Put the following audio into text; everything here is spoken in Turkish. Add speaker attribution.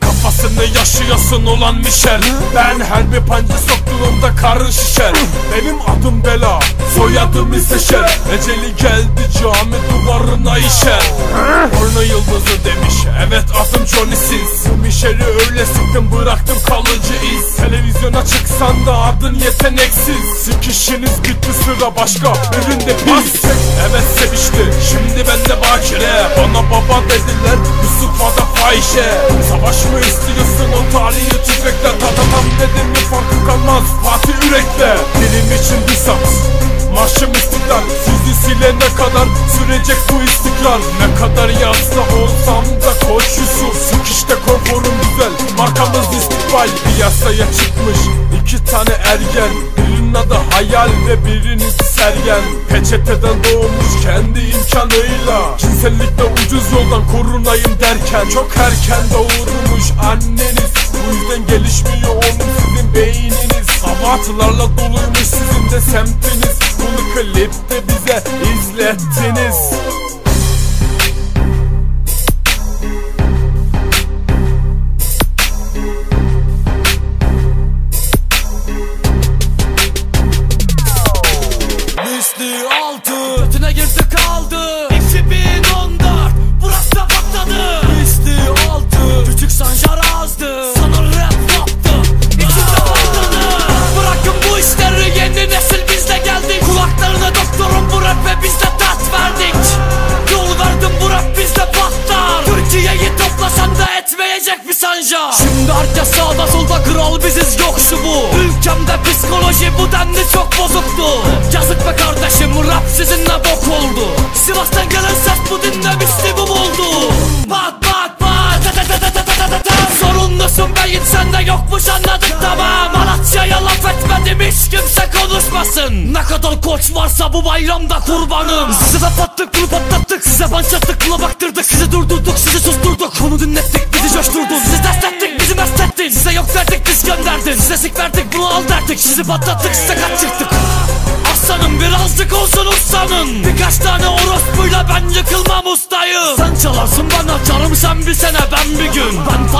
Speaker 1: kafasını yaşıyorsun ulan Mişer Ben her bir panca soktuğumda karın şişer. Benim adım Bela soyadım ise Şer. Eceli geldi cami duvarına işer. Porno yıldızı demiş evet adım Johnny Sins. Bu Mişer'i öyle sıktım bıraktım kalıcı iz. Televizyona çıksan da adın yeteneksiz. Sikişiniz bitti sıra başka birinde pis Evet sevişti şimdi bende bakire. Bana baba dediler Fahişe Savaş mı istiyorsun? O tarihi tüfekle Tadamam dedim mi farkı kalmaz. Fatih yürekle Dilim için bir saks Marşım istiklal. Sizi silene kadar sürecek bu istikrar Ne kadar yazda olsam da koş Yusuf. Sıkışta konforum güzel. Markamız istikbal Piyasaya çıkmış iki tane ergen Adı hayal ve birinin sergen. Peçeteden doğmuş kendi imkanıyla. Cinsellikle ucuz yoldan korunayım derken. Çok erken doğurmuş anneniz. Bu yüzden gelişmiyor oğlum sizin beyniniz. Abartılarla doluymuş sizin de semtiniz. Bunu klipte bize izlettiniz
Speaker 2: altı. Götüne girdi kaldı. 2014 Burası patladı bulmaca Şimdi herkes sağda solda kral biziz yoksu bu. Ülkemde psikoloji bu denli çok bozuktu. Yazık be kardeşim rap sizinle bok oldu. Sivas'tan gelen ses bu dinlemişti bu oldu Pat pat pat Sorunlusun beyin sende yokmuş anladık tamam. Malatya'ya laf etmedim hiç kimse konuşmasın. Ne kadar koç varsa bu bayramda kurbanım. Size patlattık bunu patlattık Size panç attık kula baktırdık. Sizi durdurduk sizi susturduk. Sik verdik bunu al derdik. Sizi patlattık kaç çıktık. Aslanım birazcık olsun ustanın. Birkaç tane orospuyla ben yıkılmam ustayım. Sen çalarsın ben açarım sen bir sene ben bir gün. Ben